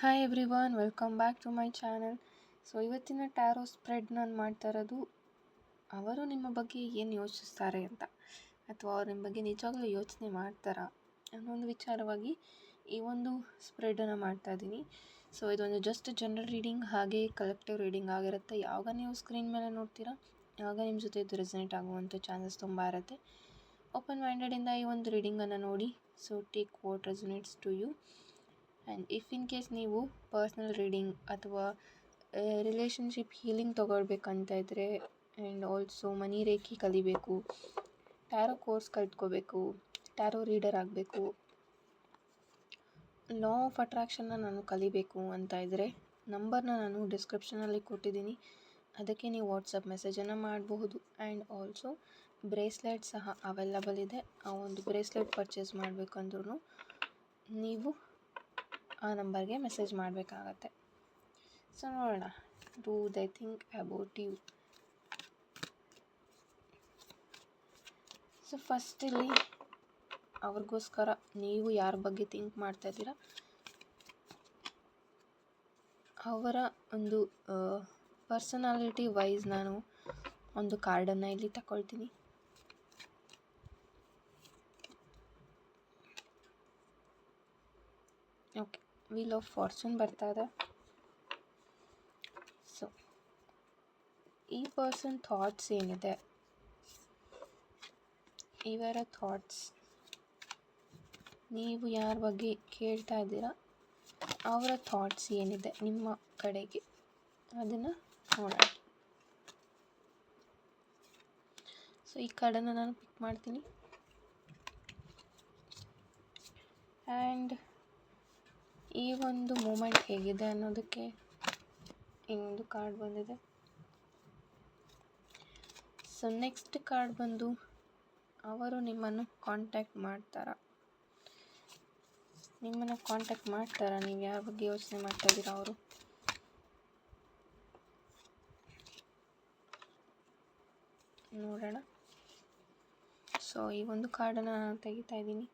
Hi everyone welcome back to my channel so ಇವತ್ತಿನ tarot spread ನಾನು ಮಾಡ್ತಾ ಇರೋದು, ಅವರು ನಿಮ್ಮ ಬಗ್ಗೆ ಏನು ಯೋಚಿಸ್ತಾರೆ ಅಂತ? ಅಥವಾ ಅವ್ರ ನಿಮ್ಮ ಬಗ್ಗೆ ನಿಜವಾಗ್ಲೂ ಯೋಚನೆ ಮಾಡ್ತಾರಾ? ಅನ್ನೋ ಒಂದು ವಿಚಾರವಾಗಿ ಈ ಒಂದು ಸ್ಪ್ರೆಡನ್ನು ಮಾಡ್ತಾ ಇದ್ದೀನಿ ಸೊ ಇದೊಂದು ಜಸ್ಟ್ ಜನರಲ್ ರೀಡಿಂಗ್ ಹಾಗೆ ಕಲೆಕ್ಟಿವ್ ರೀಡಿಂಗ್ ಆಗಿರುತ್ತೆ. ಯಾವಾಗ ನೀವು ಸ್ಕ್ರೀನ್ ಮೇಲೆ ನೋಡ್ತೀರಾ, ಯಾವಾಗ ನಿಮ್ಮ ಜೊತೆ ಇದು ರೆಸನೇಟ್ ಆಗುವಂಥ ಚಾನ್ಸಸ್ ತುಂಬ ಇರುತ್ತೆ. ಓಪನ್ ಮೈಂಡೆಡಿಂದ ಈ ಒಂದು ರೀಡಿಂಗನ್ನು ನೋಡಿ. So take what resonates to you and if in case ನೀವು ಪರ್ಸ್ನಲ್ ರೀಡಿಂಗ್ ಅಥವಾ ರಿಲೇಷನ್ಶಿಪ್ ಹೀಲಿಂಗ್ ತೊಗೊಳ್ಬೇಕಂತ ಇದ್ದರೆ ಆ್ಯಂಡ್ ಆಲ್ಸೋ ಮನಿ ರೇಖಿ ಕಲಿಬೇಕು ಟ್ಯಾರೋ ಕೋರ್ಸ್ ಕಲ್ತ್ಕೋಬೇಕು ಟ್ಯಾರೋ ರೀಡರ್ ಆಗಬೇಕು ಲಾ ಆಫ್ ಅಟ್ರಾಕ್ಷನ್ನ ನಾನು ಕಲಿಬೇಕು ಅಂತ ಇದ್ದರೆ ನಂಬರ್ನ ನಾನು ಡಿಸ್ಕ್ರಿಪ್ಷನಲ್ಲಿ ಕೊಟ್ಟಿದ್ದೀನಿ. ಅದಕ್ಕೆ ನೀವು ವಾಟ್ಸಪ್ ಮೆಸೇಜನ್ನು ಮಾಡಬಹುದು. ಆ್ಯಂಡ್ ಆಲ್ಸೋ ಬ್ರೇಸ್ಲೆಟ್ ಸಹ ಅವೈಲಬಲ್ ಇದೆ. ಆ ಒಂದು ಬ್ರೇಸ್ಲೆಟ್ ಪರ್ಚೇಸ್ ಮಾಡಬೇಕಂದ್ರೂ ನೀವು ಆ ನಂಬರ್ಗೆ ಮೆಸೇಜ್ ಮಾಡಬೇಕಾಗತ್ತೆ. ಸೊ ನೋಡೋಣ. Do they think about you so first ಇಲ್ಲಿ ಅವ್ರಿಗೋಸ್ಕರ ನೀವು ಯಾರ ಬಗ್ಗೆ ಥಿಂಕ್ ಮಾಡ್ತಾ ಇದ್ದೀರಾ? ಅವರ ಒಂದು ಪರ್ಸನಾಲಿಟಿ ವೈಸ್ ನಾನು ಒಂದು ಕಾರ್ಡನ್ನು ಇಲ್ಲಿ ತಗೊಳ್ತೀನಿ ಓಕೆ ವೀಲ್ ಆಫ್ ಫಾರ್ಚೂನ್ ಬರ್ತಾ ಇದೆ ಸೊ ಈ ಪರ್ಸನ್ ಥಾಟ್ಸ್ ಏನಿದೆ? ಇವರ ಥಾಟ್ಸ್ ನೀವು ಯಾರ ಬಗ್ಗೆ ಕೇಳ್ತಾ ಇದ್ದೀರಾ? ಅವರ ಥಾಟ್ಸ್ ಏನಿದೆ ನಿಮ್ಮ ಕಡೆಗೆ? ಅದನ್ನು ನೋಡೋಣ. ಸೊ ಈ ಕಾರ್ಡನ್ನು ನಾನು ಪಿಕ್ ಮಾಡ್ತೀನಿ. ಆ್ಯಂಡ್ ಈ ಒಂದು ಮೂಮೆಂಟ್ ಹೇಗಿದೆ ಅನ್ನೋದಕ್ಕೆ ಇನ್ನೊಂದು ಕಾರ್ಡ್ ಬಂದಿದೆ. ಸೊ ನೆಕ್ಸ್ಟ್ ಕಾರ್ಡ್ ಬಂದು ಅವರು ನಿಮ್ಮನ್ನು ಕಾಂಟ್ಯಾಕ್ಟ್ ಮಾಡ್ತಾರಾ? ನಿಮ್ಮನ್ನು ಕಾಂಟ್ಯಾಕ್ಟ್ ಮಾಡ್ತಾರಾ? ನೀವು ಯಾರ ಬಗ್ಗೆ ಯೋಚನೆ ಮಾಡ್ತಾ ಇದ್ದೀರಾ ಅವರು? ನೋಡೋಣ. ಸೊ ಈ ಒಂದು ಕಾರ್ಡನ್ನು ನಾನು ತೆಗಿತಾ ಇದ್ದೀನಿ.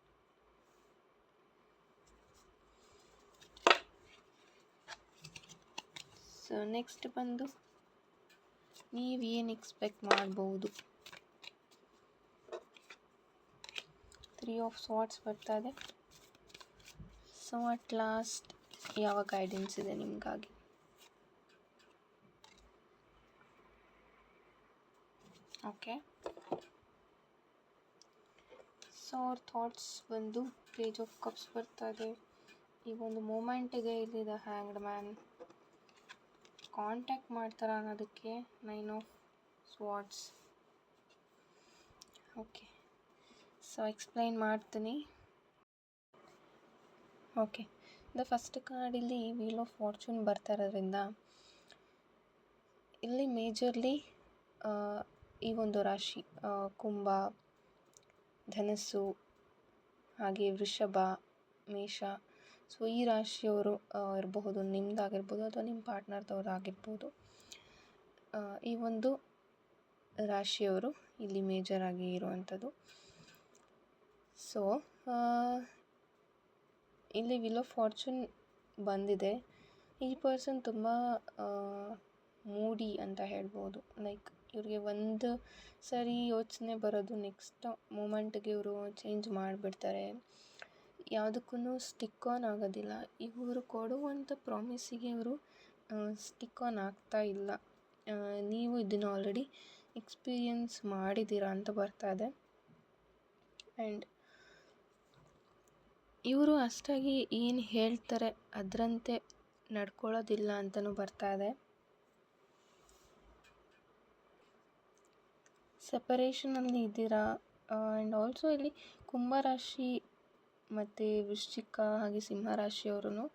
ಸೊ ನೆಕ್ಸ್ಟ್ ಬಂದು ನೀವು ಏನು ಎಕ್ಸ್ಪೆಕ್ಟ್ ಮಾಡ್ಬೋದು? ತ್ರೀ ಆಫ್ ಸಾಟ್ಸ್ ಬರ್ತಾ ಇದೆ ಸೊ ಅಟ್ ಲಾಸ್ಟ್ ಯಾವ ಗೈಡೆನ್ಸ್ ಇದೆ ನಿಮಗಾಗಿ? ಓಕೆ ಸೊ ಅವ್ರ ಥಾಟ್ಸ್ ಬಂದು ಪೇಜ್ ಆಫ್ ಕಪ್ಸ್ ಬರ್ತಾ ಇದೆ ಈ ಒಂದು ಮೂಮೆಂಟಿಗೆ ಇಲ್ಲಿದೆ ಹ್ಯಾಂಗ್ಡ್ ಮ್ಯಾನ್ ಕಾಂಟ್ಯಾಕ್ಟ್ ಮಾಡ್ತಾರ ಅನ್ನೋದಕ್ಕೆ nine of swords okay so explain ಮಾಡ್ತೀನಿ. ಓಕೆ ದ ಫಸ್ಟ್ ಕಾರ್ಡ್ ಇಲ್ಲಿ ವೀಲ್ ಆಫ್ ಫಾರ್ಚೂನ್ ಬರ್ತಾ ಇರೋದ್ರಿಂದ ಇಲ್ಲಿ ಮೇಜರ್ಲಿ ಈ ಒಂದು ರಾಶಿ ಕುಂಭ, ಧನಸ್ಸು, ಹಾಗೆ ವೃಷಭ, ಮೇಷ ಸೊ, ಈ ರಾಶಿಯವರು ಇರಬಹುದು ನಿಮ್ಮದಾಗಿರ್ಬೋದು ಅಥವಾ ನಿಮ್ಮ ಪಾರ್ಟ್ನರ್ದವ್ರು ಆಗಿರ್ಬೋದು ಈ ಒಂದು ರಾಶಿಯವರು ಇಲ್ಲಿ ಮೇಜರ್ ಆಗಿ ಇರುವಂಥದ್ದು. ಸೊ ಇಲ್ಲಿ ವಿಲೋ ಫಾರ್ಚೂನ್ ಬಂದಿದೆ. ಈ ಪರ್ಸನ್ ತುಂಬ ಮೂಡಿ ಅಂತ ಹೇಳ್ಬೋದು ಲೈಕ್ ಇವ್ರಿಗೆ ಒಂದು ಸರಿ ಯೋಚನೆ ಬರೋದು ನೆಕ್ಸ್ಟ್ ಮೂಮೆಂಟ್ಗೆ ಇವರು ಚೇಂಜ್ ಮಾಡಿಬಿಡ್ತಾರೆ. ಯಾವುದಕ್ಕೂ ಸ್ಟಿಕ್ ಆನ್ ಆಗೋದಿಲ್ಲ. ಇವರು ಕೊಡುವಂಥ ಪ್ರಾಮಿಸಿಗೆ ಇವರು ಸ್ಟಿಕ್ ಆನ್ ಆಗ್ತಾ ಇಲ್ಲ. ನೀವು ಇದನ್ನು ಆಲ್ರೆಡಿ ಎಕ್ಸ್ಪೀರಿಯನ್ಸ್ ಮಾಡಿದ್ದೀರ ಅಂತ ಬರ್ತಾ ಇದೆ. ಆ್ಯಂಡ್ ಇವರು ಅಷ್ಟಾಗಿ ಏನು ಹೇಳ್ತಾರೆ ಅದರಂತೆ ನಡ್ಕೊಳ್ಳೋದಿಲ್ಲ ಅಂತಲೂ ಬರ್ತಾ ಇದೆ. ಸಪರೇಷನಲ್ಲಿ ಇದ್ದೀರಾ? ಆ್ಯಂಡ್ ಆಲ್ಸೋ ಇಲ್ಲಿ ಕುಂಭರಾಶಿ ಮತ್ತು ವೃಶ್ಚಿಕ ಹಾಗೆ ಸಿಂಹರಾಶಿಯವರು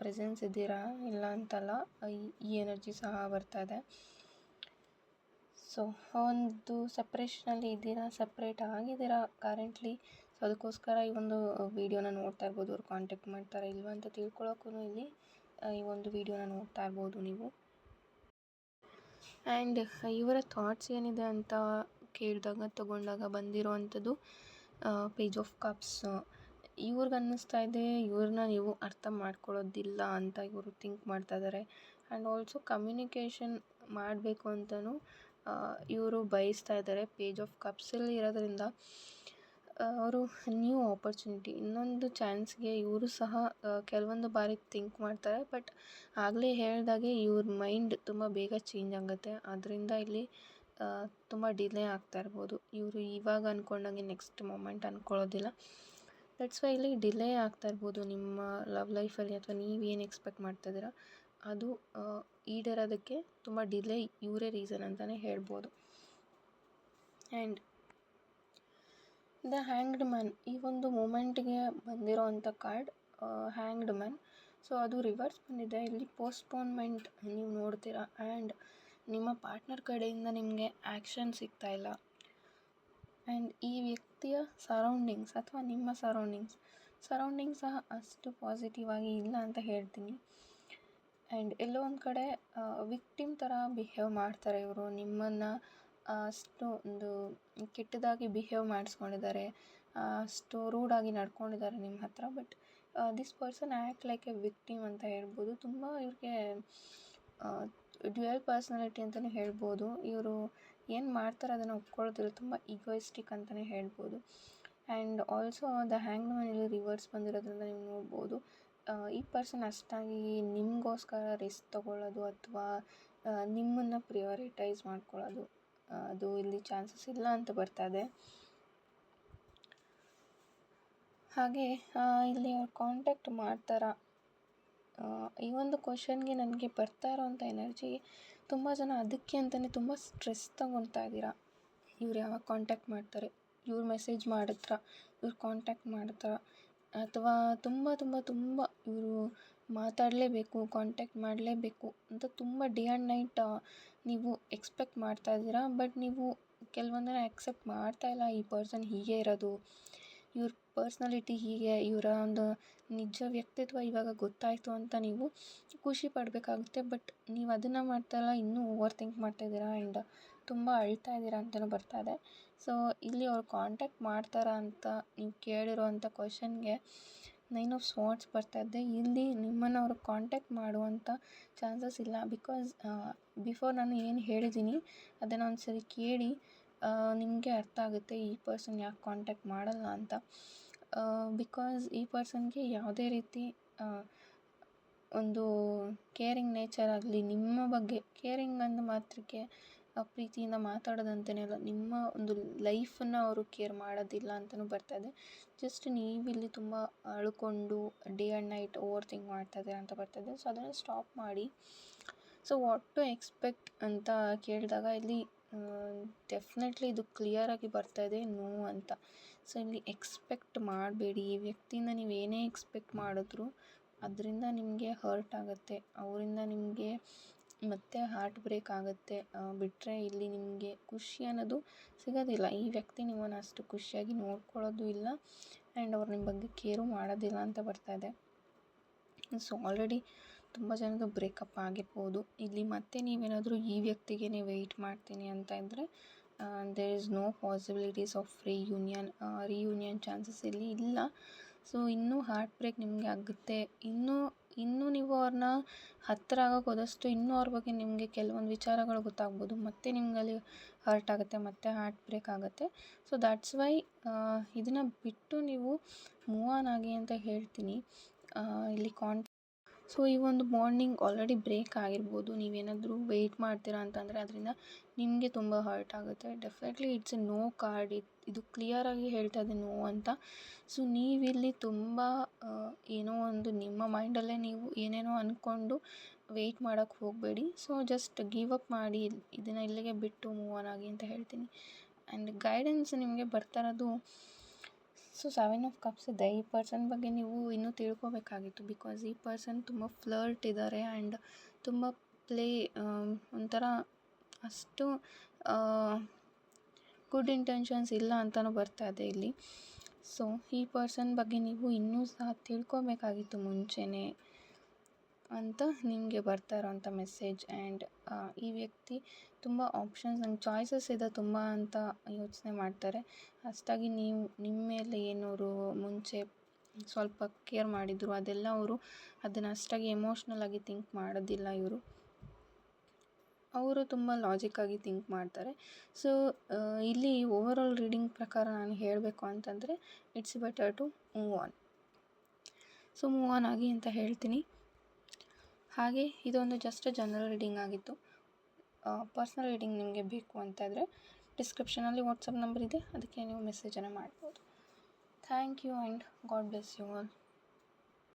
ಪ್ರೆಸೆನ್ಸ್ ಇದ್ದೀರಾ ಇಲ್ಲ ಅಂತಲ್ಲ ಈ ಎನರ್ಜಿ ಸಹ ಬರ್ತಾ ಇದೆ. ಸೊ ಒಂದು ಸಪ್ರೇಷನಲ್ಲಿ ಇದ್ದೀರಾ ಸಪ್ರೇಟ್ ಆಗಿದ್ದೀರಾ ಕರೆಂಟ್ಲಿ ಸೊ ಅದಕ್ಕೋಸ್ಕರ ಈ ಒಂದು ವೀಡಿಯೋನ ನೋಡ್ತಾ ಇರ್ಬೋದು, ಅವ್ರು ಕಾಂಟ್ಯಾಕ್ಟ್ ಮಾಡ್ತಾರೆ ಇಲ್ವಾ ಅಂತ ತಿಳ್ಕೊಳಕ್ಕೂ ಇಲ್ಲಿ ಈ ಒಂದು ವೀಡಿಯೋನ ನೋಡ್ತಾ ಇರ್ಬೋದು ನೀವು. ಆ್ಯಂಡ್ ಇವರ ಥಾಟ್ಸ್ ಏನಿದೆ ಅಂತ ಕೇಳಿದಾಗ, ತಗೊಂಡಾಗ ಬಂದಿರೋ ಅಂಥದ್ದು ಪೇಜ್ ಆಫ್ ಕಪ್ಸ್ ಇವ್ರಿಗೆ ಅನ್ನಿಸ್ತಾ ಇದೆ ಇವ್ರನ್ನ ನೀವು ಅರ್ಥ ಮಾಡ್ಕೊಳ್ಳೋದಿಲ್ಲ ಅಂತ ಇವರು ಥಿಂಕ್ ಮಾಡ್ತಾ ಇದ್ದಾರೆ ಆ್ಯಂಡ್ ಆಲ್ಸೋ ಕಮ್ಯುನಿಕೇಷನ್ ಮಾಡಬೇಕು ಅಂತಲೂ ಇವರು ಬಯಸ್ತಾ ಇದ್ದಾರೆ ಪೇಜ್ ಆಫ್ ಕಪ್ಸಲ್ಲಿ ಇರೋದ್ರಿಂದ ಅವರು ನ್ಯೂ ಆಪರ್ಚುನಿಟಿ ಇನ್ನೊಂದು ಚಾನ್ಸ್ಗೆ ಇವರು ಸಹ ಕೆಲವೊಂದು ಬಾರಿ ಥಿಂಕ್ ಮಾಡ್ತಾರೆ. ಬಟ್ ಆಗಲೇ ಹೇಳಿದಾಗೆ ಇವ್ರ ಮೈಂಡ್ ತುಂಬ ಬೇಗ ಚೇಂಜ್ ಆಗುತ್ತೆ. ಅದರಿಂದ ಇಲ್ಲಿ ತುಂಬ ಡಿಲೇ ಆಗ್ತಾ ಇರ್ಬೋದು. ಇವರು ಇವಾಗ ಅಂದ್ಕೊಂಡಂಗೆ ನೆಕ್ಸ್ಟ್ ಮೊಮೆಂಟ್ ಅಂದ್ಕೊಳ್ಳೋದಿಲ್ಲ ದಟ್ಸ್ ವೈ ಇಲ್ಲಿ ಡಿಲೇ ಆಗ್ತಾ ಇರ್ಬೋದು ನಿಮ್ಮ ಲವ್ ಲೈಫಲ್ಲಿ ಅಥವಾ ನೀವೇನು ಎಕ್ಸ್ಪೆಕ್ಟ್ ಮಾಡ್ತಾ ಅದು ಈಡೇರೋದಕ್ಕೆ ತುಂಬ ಡಿಲೇ ಇವರೇ ರೀಸನ್ ಅಂತಲೇ ಹೇಳ್ಬೋದು. ಆ್ಯಂಡ್ ದ ಹ್ಯಾಂಗ್ಡ್ ಮ್ಯಾನ್ ಈ ಒಂದು ಮೂಮೆಂಟ್ಗೆ ಬಂದಿರೋ ಅಂಥ ಕಾರ್ಡ್ ಹ್ಯಾಂಗ್ಡ್ ಮ್ಯಾನ್ ಸೊ ಅದು ರಿವರ್ಸ್ ಬಂದಿದೆ. ಇಲ್ಲಿ ಪೋಸ್ಟ್ಪೋನ್ಮೆಂಟ್ ನೀವು ನೋಡ್ತೀರಾ? ಆ್ಯಂಡ್ ನಿಮ್ಮ ಪಾರ್ಟ್ನರ್ ಕಡೆಯಿಂದ ನಿಮಗೆ ಆ್ಯಕ್ಷನ್ ಸಿಗ್ತಾ ಇಲ್ಲ. ಆ್ಯಂಡ್ ಈ ವ್ಯಕ್ತಿಯ ಸರೌಂಡಿಂಗ್ಸ್ ಅಥವಾ ನಿಮ್ಮ ಸರೌಂಡಿಂಗ್ಸ್ ಸರೌಂಡಿಂಗ್ಸ್ ಸಹ ಅಷ್ಟು ಪಾಸಿಟಿವ್ ಆಗಿ ಇಲ್ಲ ಅಂತ ಹೇಳ್ತೀನಿ. ಆ್ಯಂಡ್ ಎಲ್ಲೋ ಒಂದು ಕಡೆ ವಿಕ್ಟಿಮ್ ಥರ ಬಿಹೇವ್ ಮಾಡ್ತಾರೆ ಇವರು. ನಿಮ್ಮನ್ನು ಅಷ್ಟು ಒಂದು ಕೆಟ್ಟದಾಗಿ ಬಿಹೇವ್ ಮಾಡಿಸ್ಕೊಂಡಿದ್ದಾರೆ. ಅಷ್ಟು ರೂಡಾಗಿ ನಡ್ಕೊಂಡಿದ್ದಾರೆ ನಿಮ್ಮ ಹತ್ರ. But this person act like a victim ಅಂತ ಹೇಳ್ಬೋದು. ತುಂಬ ಇವ್ರಿಗೆ ಡ್ಯುಯಲ್ ಪರ್ಸ್ನಾಲಿಟಿ ಅಂತಲೇ ಹೇಳ್ಬೋದು. ಇವರು ಏನು ಮಾಡ್ತಾರೆ ಅದನ್ನು ಒಪ್ಕೊಳ್ಳೋದಿಲ್ಲ ತುಂಬ ಈಗೋಯಿಸ್ಟಿಕ್ ಅಂತಲೇ ಹೇಳ್ಬೋದು. ಆ್ಯಂಡ್ ಆಲ್ಸೋ ದ ಹ್ಯಾಂಗ್ ಮನೇಲಿ ರಿವರ್ಸ್ ಬಂದಿರೋದ್ರಿಂದ ನೀವು ನೋಡ್ಬೋದು ಈ ಪರ್ಸನ್ ಅಷ್ಟಾಗಿ ನಿಮಗೋಸ್ಕರ ರಿಸ್ಕ್ ತೊಗೊಳ್ಳೋದು ಅಥವಾ ನಿಮ್ಮನ್ನು ಪ್ರಿಯೋರಿಟೈಸ್ ಮಾಡ್ಕೊಳ್ಳೋದು ಅದು ಇಲ್ಲಿ ಚಾನ್ಸಸ್ ಇಲ್ಲ ಅಂತ ಬರ್ತಾ ಇದೆ. ಹಾಗೆ ಇಲ್ಲಿ ಅವ್ರು ಕಾಂಟ್ಯಾಕ್ಟ್ ಮಾಡ್ತಾರಾ ಈ ಒಂದು ಕ್ವಶನ್ಗೆ ನನಗೆ ಬರ್ತಾ ಇರೋವಂಥ ಎನರ್ಜಿ ತುಂಬ ಜನ ಅದಕ್ಕೆ ಅಂತಲೇ ತುಂಬ ಸ್ಟ್ರೆಸ್ ತಗೊತಾ ಇದ್ದೀರಾ? ಇವ್ರು ಯಾವಾಗ ಕಾಂಟ್ಯಾಕ್ಟ್ ಮಾಡ್ತಾರೆ? ಇವ್ರು ಮೆಸೇಜ್ ಮಾಡತ್ರ ಇವ್ರು ಕಾಂಟ್ಯಾಕ್ಟ್ ಮಾಡಿದ್ರ ಅಥವಾ ತುಂಬ ತುಂಬ ತುಂಬ ಇವರು ಮಾತಾಡಲೇಬೇಕು ಕಾಂಟ್ಯಾಕ್ಟ್ ಮಾಡಲೇಬೇಕು ಅಂತ ತುಂಬ ಡೇ ಆ್ಯಂಡ್ ನೈಟ್ ನೀವು ಎಕ್ಸ್ಪೆಕ್ಟ್ ಮಾಡ್ತಾ ಇದ್ದೀರಾ? ಬಟ್ ನೀವು ಕೆಲವೊಂದನ್ನು ಆ್ಯಕ್ಸೆಪ್ಟ್ ಮಾಡ್ತಾ ಇಲ್ಲ ಈ ಪರ್ಸನ್ ಹೀಗೆ ಇರೋದು. ಇವ್ರ ಪರ್ಸ್ನಾಲಿಟಿ ಹೀಗೆ, ಇವರ ಒಂದು ನಿಜ ವ್ಯಕ್ತಿತ್ವ ಇವಾಗ ಗೊತ್ತಾಯಿತು ಅಂತ ನೀವು ಖುಷಿ ಪಡಬೇಕಾಗುತ್ತೆ. ಬಟ್ ನೀವು ಅದನ್ನು ಮಾಡ್ತಾಯಿಲ್ಲ ಇನ್ನೂ ಓವರ್ ಥಿಂಕ್ ಮಾಡ್ತಾ ಇದ್ದೀರಾ? ಆ್ಯಂಡ್ ತುಂಬ ಅಳ್ತಾ ಇದ್ದೀರಾ ಅಂತಲೂ ಬರ್ತಾ ಇದೆ. ಸೊ ಇಲ್ಲಿ ಅವ್ರು ಕಾಂಟ್ಯಾಕ್ಟ್ ಮಾಡ್ತಾರಾ ಅಂತ ನೀವು ಕೇಳಿರೋ ಅಂಥ ಕ್ವಶನ್ಗೆ ನೈನ್ ಆಫ್ ಸ್ವಾಟ್ಸ್ ಬರ್ತಾ ಇದ್ದೆ ಇಲ್ಲಿ ನಿಮ್ಮನ್ನು ಅವರು ಕಾಂಟ್ಯಾಕ್ಟ್ ಮಾಡುವಂಥ ಚಾನ್ಸಸ್ ಇಲ್ಲ. ಬಿಕಾಸ್ ಬಿಫೋರ್ ನಾನು ಏನು ಹೇಳಿದ್ದೀನಿ, ಅದನ್ನು ಒಂದು ಸರಿ ಕೇಳಿ ನಿಮಗೆ ಅರ್ಥ ಆಗುತ್ತೆ ಈ ಪರ್ಸನ್ ಯಾಕೆ ಕಾಂಟ್ಯಾಕ್ಟ್ ಮಾಡಲ್ಲ ಅಂತ. ಬಿಕಾಸ್ ಈ ಪರ್ಸನ್ಗೆ ಯಾವುದೇ ರೀತಿ ಒಂದು ಕೇರಿಂಗ್ ನೇಚರ್ ಆಗಲಿ, ನಿಮ್ಮ ಬಗ್ಗೆ ಕೇರಿಂಗ್ ಅಂದ ಮಾತ್ರಕ್ಕೆ ಪ್ರೀತಿಯಿಂದ ಮಾತಾಡೋದಂತಲೇ ಅಲ್ಲ, ನಿಮ್ಮ ಒಂದು ಲೈಫನ್ನು ಅವರು ಕೇರ್ ಮಾಡೋದಿಲ್ಲ ಅಂತಲೂ ಬರ್ತಾ ಇದೆ. ಜಸ್ಟ್ ನೀವಿಲ್ಲಿ ತುಂಬ ಅಳ್ಕೊಂಡು day and night over think ಮಾಡ್ತಾ ಇದ್ದೀರಾ ಅಂತ ಬರ್ತಾ ಇದೆ. ಸೊ ಅದನ್ನು ಸ್ಟಾಪ್ ಮಾಡಿ. ಸೊ ವಾಟ್ ಟು ಎಕ್ಸ್ಪೆಕ್ಟ್ ಅಂತ ಕೇಳಿದಾಗ ಇಲ್ಲಿ ಡೆಫಿನೆಟ್ಲಿ ಇದು ಕ್ಲಿಯರಾಗಿ ಬರ್ತಾ ಇದೆ ನೋ ಅಂತ. ಸೊ ಇಲ್ಲಿ ಎಕ್ಸ್ಪೆಕ್ಟ್ ಮಾಡಬೇಡಿ. ಈ ವ್ಯಕ್ತಿಯಿಂದ ನೀವು ಏನೇ ಎಕ್ಸ್ಪೆಕ್ಟ್ ಮಾಡಿದ್ರು ಅದರಿಂದ ನಿಮಗೆ ಹರ್ಟ್ ಆಗುತ್ತೆ. ಅವರಿಂದ ನಿಮಗೆ ಮತ್ತೆ ಹಾರ್ಟ್ ಬ್ರೇಕ್ ಆಗುತ್ತೆ. ಬಿಟ್ಟರೆ ಇಲ್ಲಿ ನಿಮಗೆ ಖುಷಿ ಅನ್ನೋದು ಸಿಗೋದಿಲ್ಲ. ಈ ವ್ಯಕ್ತಿ ನಿಮ್ಮನ್ನು ಅಷ್ಟು ಖುಷಿಯಾಗಿ ನೋಡ್ಕೊಳ್ಳೋದು ಇಲ್ಲ ಆ್ಯಂಡ್ ಅವ್ರು ನಿಮ್ಮ ಬಗ್ಗೆ ಕೇರು ಮಾಡೋದಿಲ್ಲ ಅಂತ ಬರ್ತಾ ಇದೆ. ಸೊ ಆಲ್ರೆಡಿ ತುಂಬ ಜನದ್ದು ಬ್ರೇಕಪ್ ಆಗಿರ್ಬೋದು. ಇಲ್ಲಿ ಮತ್ತೆ ನೀವೇನಾದರೂ ಈ ವ್ಯಕ್ತಿಗೆ ವೆಯ್ಟ್ ಮಾಡ್ತೀನಿ ಅಂತ ಇದ್ದರೆ there is no possibilities of reunion reunion chances ಇಲ್ಲಿ ಇಲ್ಲ. ಸೊ ಇನ್ನೂ ಹಾರ್ಟ್ ಬ್ರೇಕ್ ನಿಮಗೆ ಆಗುತ್ತೆ. ಇನ್ನೂ ಇನ್ನೂ ನೀವು ಅವ್ರನ್ನ ಹತ್ತಿರ ಆಗೋಕೆ ಹೋದಷ್ಟು ಇನ್ನೂ ಅವ್ರ ಬಗ್ಗೆ ನಿಮಗೆ ಕೆಲವೊಂದು ವಿಚಾರಗಳು ಗೊತ್ತಾಗ್ಬೋದು. ಮತ್ತೆ ನಿಮಗಲ್ಲಿ ಹರ್ಟ್ ಆಗುತ್ತೆ, ಮತ್ತೆ ಹಾರ್ಟ್ ಬ್ರೇಕ್ ಆಗುತ್ತೆ ಸೊ ದ್ಯಾಟ್ಸ್ ವೈ ಇದನ್ನು ಬಿಟ್ಟು ನೀವು ಮೂವ್ ಆನ್ ಆಗಿ ಅಂತ ಹೇಳ್ತೀನಿ. ಇಲ್ಲಿ ಕಾನ್ ಸೊ ಈ ಒಂದು ಮಾರ್ನಿಂಗ್ ಆಲ್ರೆಡಿ ಬ್ರೇಕ್ ಆಗಿರ್ಬೋದು. ನೀವೇನಾದರೂ ವೆಯ್ಟ್ ಮಾಡ್ತೀರಾ ಅಂತಂದರೆ ಅದರಿಂದ ನಿಮಗೆ ತುಂಬ ಹರ್ಟ್ ಆಗುತ್ತೆ. Definitely it's a no card ಇದು ಇದು ಕ್ಲಿಯರಾಗಿ ಹೇಳ್ತಾ ಇದೆ ನೋ ಅಂತ. ಸೊ ನೀವಿಲ್ಲಿ ತುಂಬ ಏನೋ ಒಂದು ನಿಮ್ಮ ಮೈಂಡಲ್ಲೇ ನೀವು ಏನೇನೋ ಅಂದ್ಕೊಂಡು ವೆಯ್ಟ್ ಮಾಡೋಕ್ಕೆ ಹೋಗಬೇಡಿ. ಸೊ ಜಸ್ಟ್ ಗಿವ್ ಅಪ್ ಮಾಡಿ. ಇದನ್ನು ಇಲ್ಲಿಗೆ ಬಿಟ್ಟು ಮೂವ್ ಆನ್ ಆಗಿ ಅಂತ ಹೇಳ್ತೀನಿ. ಆ್ಯಂಡ್ ಗೈಡೆನ್ಸ್ ನಿಮಗೆ ಬರ್ತಾ ಇರೋದು ಸೊ ಸೆವೆನ್ ಆಫ್ ಕಪ್ಸ್ ಇದೆ. ಈ ಪರ್ಸನ್ ಬಗ್ಗೆ ನೀವು ಇನ್ನೂ ತಿಳ್ಕೊಬೇಕಾಗಿತ್ತು. ಬಿಕಾಸ್ ಈ ಪರ್ಸನ್ ತುಂಬ ಫ್ಲರ್ಟ್ ಇದ್ದಾರೆ ಆ್ಯಂಡ್ ತುಂಬ ಪ್ಲೇ ಒಂಥರ ಅಷ್ಟು ಗುಡ್ ಇಂಟೆನ್ಷನ್ಸ್ ಇಲ್ಲ ಅಂತಲೂ ಬರ್ತಾ ಇದೆ ಇಲ್ಲಿ. ಸೊ ಈ ಪರ್ಸನ್ ಬಗ್ಗೆ ನೀವು ಇನ್ನೂ ಸಹ ತಿಳ್ಕೊಬೇಕಾಗಿತ್ತು ಮುಂಚೆನೇ ಅಂತ ನಿಮಗೆ ಬರ್ತಾ ಇರೋವಂಥ ಮೆಸೇಜ್ ಆ್ಯಂಡ್ ಈ ವ್ಯಕ್ತಿ ತುಂಬ ಆಪ್ಷನ್ಸ್ ಆ್ಯಂಡ್ ಚಾಯ್ಸಸ್ ಇದೆ ತುಂಬ ಅಂತ ಯೋಚನೆ ಮಾಡ್ತಾರೆ. ಅಷ್ಟಾಗಿ ನೀವು, ನಿಮ್ಮ ಮೇಲೆ ಏನವರು ಮುಂಚೆ ಸ್ವಲ್ಪ ಕೇರ್ ಮಾಡಿದರು, ಅದೆಲ್ಲ ಅವರು ಅದನ್ನು ಅಷ್ಟಾಗಿ ಎಮೋಷ್ನಲ್ ಆಗಿ ಥಿಂಕ್ ಮಾಡೋದಿಲ್ಲ ಇವರು. ಅವರು ತುಂಬ ಲಾಜಿಕ್ಕಾಗಿ ಥಿಂಕ್ ಮಾಡ್ತಾರೆ. ಸೊ ಇಲ್ಲಿ ಓವರ್ ಆಲ್ ರೀಡಿಂಗ್ ಪ್ರಕಾರ ನಾನು ಹೇಳಬೇಕು ಅಂತಂದರೆ it's better to move on so move on ಆಗಿ ಅಂತ ಹೇಳ್ತೀನಿ. ಹಾಗೆ ಇದೊಂದು ಜಸ್ಟ್ ಜನರಲ್ ರೀಡಿಂಗ್ ಆಗಿತ್ತು. ಪರ್ಸ್ನಲ್ ರೀಡಿಂಗ್ ನಿಮಗೆ ಬೇಕು ಅಂತಾದರೆ ಡಿಸ್ಕ್ರಿಪ್ಷನಲ್ಲಿ ವಾಟ್ಸಪ್ ನಂಬರ್ ಇದೆ, ಅದಕ್ಕೆ ನೀವು ಮೆಸೇಜನ್ನು ಮಾಡ್ಬೋದು. Thank you and God bless you all